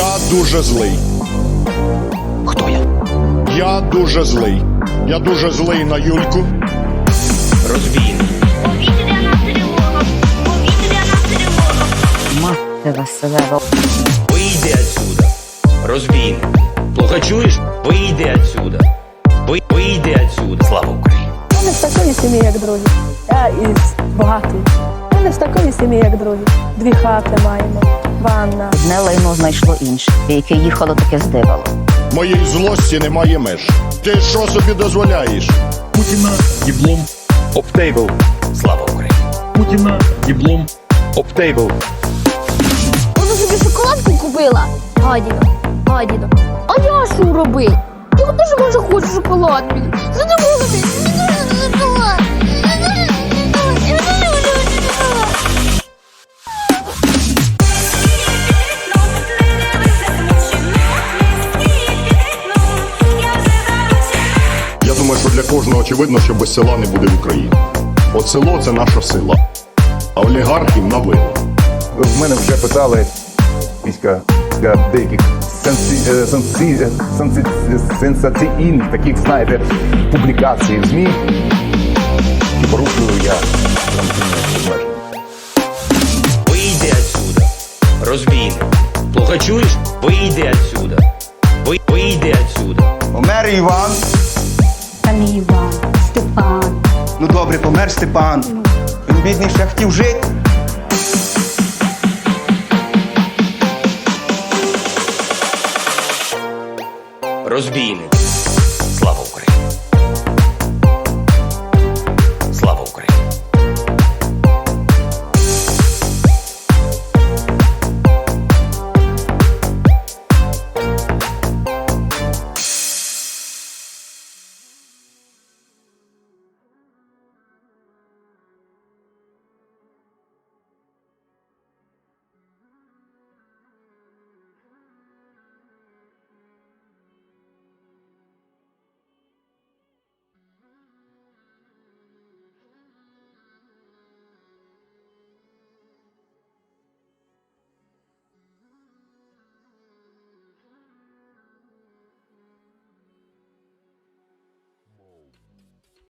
Я дуже злий. Хто я? Я дуже злий. Я дуже злий на Юльку. Розбійник. Мати Василева. Вийди отсюда. Розбійник. Плохо чуєш? Вийди отсюда. Ви, вийди отсюда. Слава Україні. Я не з такої сім'ї, як другі. Я із багатої. Я не з такої сім'ї, як другі. Дві хати маємо, ванна. Одне лайно знайшло інше, яке їхало таке здивало. Моїй злості немає меж. Ти що собі дозволяєш? Путіна діблом обтейбл. Слава Україні. Путіна діблом обтейбл. Вона собі шоколадку купила. Гадіно, гадіно. А я що робив? Я теж може хочу шоколад. блін. Задоволений. Думаю, що для кожного очевидно, що без села не буде в Україні. От село це наша сила, а олігархів на вилу. В мене вже питали після деяких е, е, сенсаційних таких, знаєте, публікацій в ЗМІ. Чи порушую я? Вийди отсюда. Розбійник. Плохо чуєш? Вийди отсюда. Ви, вийди отсюда. Помер Іван. Добре, помер Степан. Він бідний ще хотів жити. Розбійник.